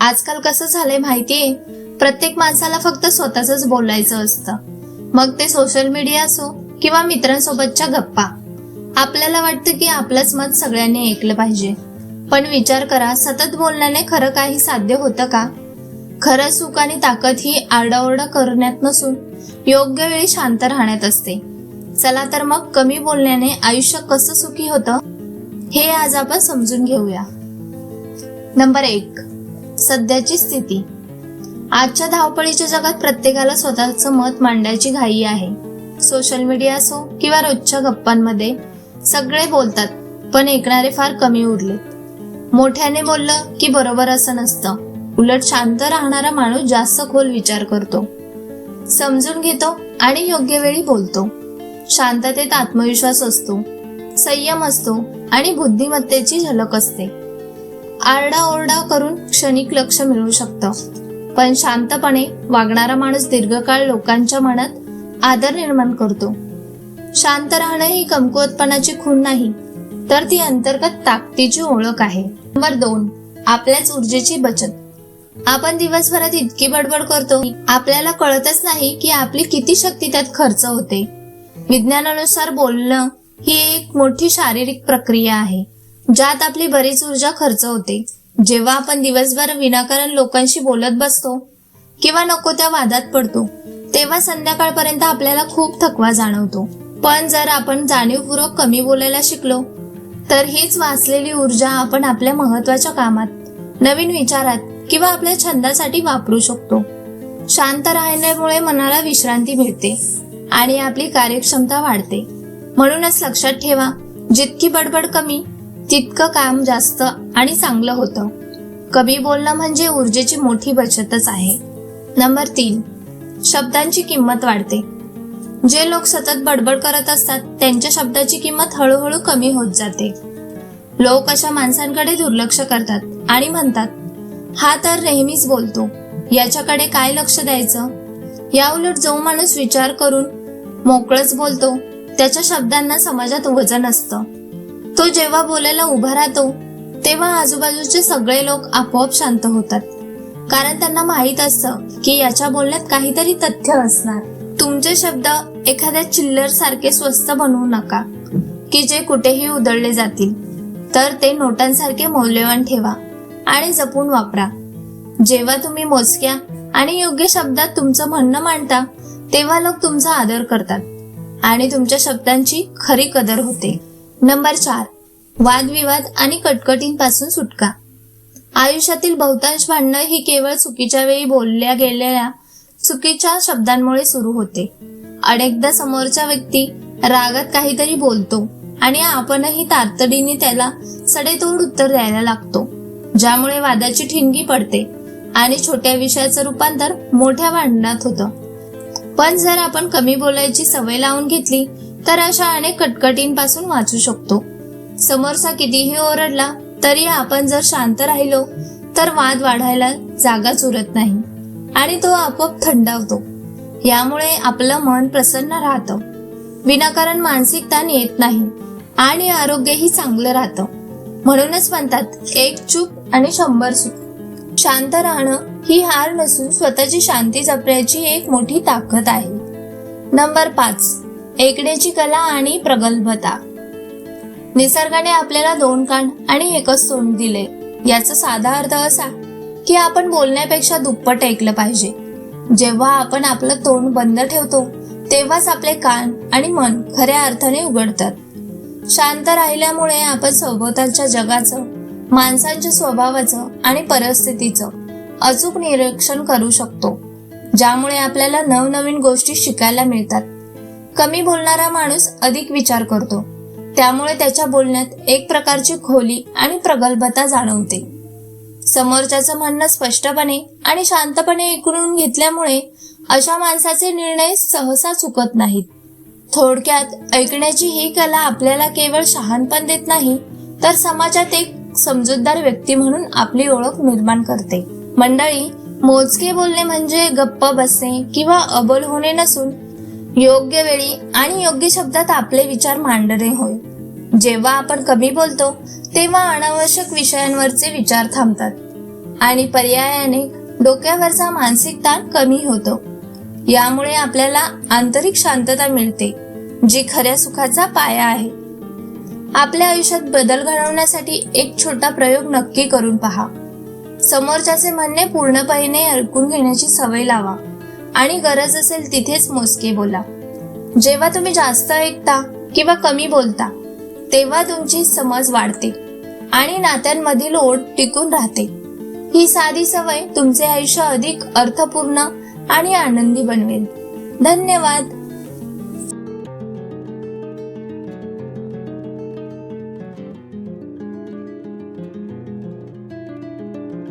आजकाल कसं झालंय माहितीये? प्रत्येक माणसाला फक्त स्वतःच बोलायचं असतं. मग ते सोशल मीडिया असो किंवा मित्रांसोबतच्या गप्पा. आपल्याला वाटतं की आपलंच मत सगळ्यांनी ऐकलं पाहिजे. पण विचार करा सतत बोलण्याने खरं काही साध्य होतं का? खरं सुख आणि ताकद ही आरडाओरडा करण्यात नसून योग्य वेळी शांत राहण्यात असते. चला तर मग कमी बोलण्याने आयुष्य कसं सुखी होतं हे आज आपण समजून घेऊया. नंबर एक. सध्याची स्थिती. आजच्या धावपळीच्या जगात प्रत्येकाला स्वतःचं मत मांडायची घाई आहे. सोशल मीडिया असो किंवा रोजच्या गप्पांमध्ये सगळे बोलतात पण ऐकणारे फार कमी उरलेत मोठ्याने बोललं की बरोबर असं नसतं. उलट शांत राहणारा माणूस जास्त खोल विचार करतो. समजून घेतो आणि योग्य वेळी बोलतो. शांततेत आत्मविश्वास असतो. संयम असतो आणि बुद्धिमत्तेची झलक असते. आरडाओरडा करून क्षणिक लक्ष मिळू शकतं. पण शांतपणे वागणारा माणूस दीर्घकाळ लोकांच्या मनात आदर निर्माण करतो. शांत राहणं ही कमकुवतपणाची खूण नाही तर ती अंतर्गत ताकदीची ओळख आहे. नंबर दोन आपल्याच ऊर्जेची बचत. आपण दिवसभरात इतकी बडबड करतो की आपल्याला कळतच नाही की आपली किती शक्ती त्यात खर्च होते. विज्ञानानुसार बोलणं ही एक मोठी शारीरिक प्रक्रिया आहे. ज्यात आपली बरीच ऊर्जा खर्च होते. जेव्हा आपण दिवसभर विनाकारण लोकांशी बोलत बसतो किंवा नको त्या वादात पडतो तेव्हा संध्याकाळपर्यंत आपल्याला खूप थकवा जाणवतो. पण जर आपण जाणीवपूर्वक कमी बोलायला शिकलो तर हीच वाचलेली ऊर्जा आपण आपल्या महत्त्वाच्या कामात नवीन विचारात किंवा आपल्या छंदासाठी वापरू शकतो. शांत राहण्यामुळे मनाला विश्रांती मिळते आणि आपली कार्यक्षमता वाढते. म्हणूनच लक्षात ठेवा जितकी बडबड कमी तितकं काम जास्त आणि चांगलं होतं. कमी बोलणं म्हणजे ऊर्जेची मोठी बचतच आहे. नंबर तीन शब्दांची किंमत वाढते. जे लोक सतत बडबड करत असतात त्यांच्या शब्दाची किंमत हळूहळू कमी होत जाते. लोक अशा माणसांकडे दुर्लक्ष करतात आणि म्हणतात हा तर नेहमीच बोलतो. याच्याकडे काय लक्ष द्यायचं? याउलट जो माणूस विचार करून मोकळच बोलतो त्याच्या शब्दांना समाजात वजन असतं. तो जेव्हा बोलायला उभा राहतो तेव्हा आजूबाजूचे सगळे लोक आपोआप शांत होतात. कारण त्यांना माहीत असतं की याच्या बोलण्यात काहीतरी तथ्य असणार. तुमचे शब्द एखाद्या चिल्लर सारखे स्वस्त बनवू नका की जे कुठेही उधळले जातील. तर ते नोटांसारखे मौल्यवान ठेवा आणि जपून वापरा. जेव्हा तुम्ही मोजक्या आणि योग्य शब्दात तुमचं म्हणणं मांडता तेव्हा लोक तुमचा आदर करतात आणि तुमच्या शब्दांची खरी कदर होते. नंबर चार. वादविवाद आणि कटकटींपासून सुटका. आयुष्यातील बहुतांश भांडणं ही केवळ चुकीच्या वेळी बोलल्या गेलेल्या चुकीच्या शब्दांमुळे सुरू होते. अनेकदा समोरचा व्यक्ती रागात काहीतरी बोलतो आणि आपणही तातडीने त्याला सडेतोड उत्तर द्यायला लागतो ज्यामुळे वादाची ठिणगी पडते आणि छोट्या विषयाचं रूपांतर मोठ्या भांडणात होतं. पण जर आपण कमी बोलायची सवय लावून घेतली तर अशा अनेक कटकटींपासून वाचू शकतो. समोरचा कितीही ओरडला तरी आपण जर शांत राहिलो तर वाद वाढायला जागाच उरत नाही आणि तो आपोआप थंडावतो. यामुळे आपलं मन प्रसन्न राहतं. विनाकारण मानसिक ताण येत नाही आणि आरोग्यही चांगलं राहतं. म्हणूनच म्हणतात एक चूप आणि शंभर सुख. शांत राहणं ही हार नसून स्वतःची शांती जपण्याची एक मोठी ताकद आहे. नंबर पाच. एकडेची कला आणि प्रगल्भता. निसर्गाने आपल्याला दोन कान आणि एकच तोंड दिले. याचा साधा अर्थ असा की आपण बोलण्यापेक्षा दुप्पट ऐकलं पाहिजे. जेव्हा आपण आपलं तोंड बंद ठेवतो तेव्हाच आपले कान आणि मन खऱ्या अर्थाने उघडतात. शांत राहिल्यामुळे आपण सभोवतालच्या जगाचं माणसांच्या स्वभावाचं आणि परिस्थितीचं अचूक निरीक्षण करू शकतो ज्यामुळे आपल्याला नवनवीन गोष्टी शिकायला मिळतात. कमी बोलणारा माणूस अधिक विचार करतो. त्यामुळे त्याच्या बोलण्यात एक प्रकारची खोली आणि प्रगल्भता जाणवते. समोरच्याचं म्हणणं स्पष्टपणे आणि शांतपणे ऐकून घेतल्यामुळे अशा माणसाचे निर्णय सहसा चुकत नाहीत. थोडक्यात ऐकण्याची ही कला आपल्याला केवळ शहाणपण देत नाही तर समाजात एक समजूतदार व्यक्ती म्हणून आपली ओळख निर्माण करते. मंडळी मोजके बोलणे म्हणजे गप्प बसणे किंवा अबोल होणे नसून योग्य वेळी आणि योग्य शब्दात आपले विचार मांडणे होय. जेव्हा आपण कमी बोलतो तेव्हा अनावश्यक विषयांवरचे विचार थांबतात आणि पर्यायाने डोक्यावरचा मानसिक ताण कमी होतो. यामुळे आपल्याला आंतरिक शांतता मिळते जी खऱ्या सुखाचा पाया आहे. आपल्या आयुष्यात बदल घडवण्यासाठी एक छोटा प्रयोग नक्की करून पहा. समोरच्याचे म्हणणे पूर्णपणे ऐकून घेण्याची सवय लावा. आणि गरज असेल तिथेच मोजके बोला. जेव्हा तुम्ही जास्त ऐकता किंवा कमी बोलता तेव्हा तुमची समज वाढते आणि नात्यांमधील ओढ टिकून राहते. ही साधी सवय तुमचे आयुष्य अधिक अर्थपूर्ण आणि आनंदी बनवेल. धन्यवाद.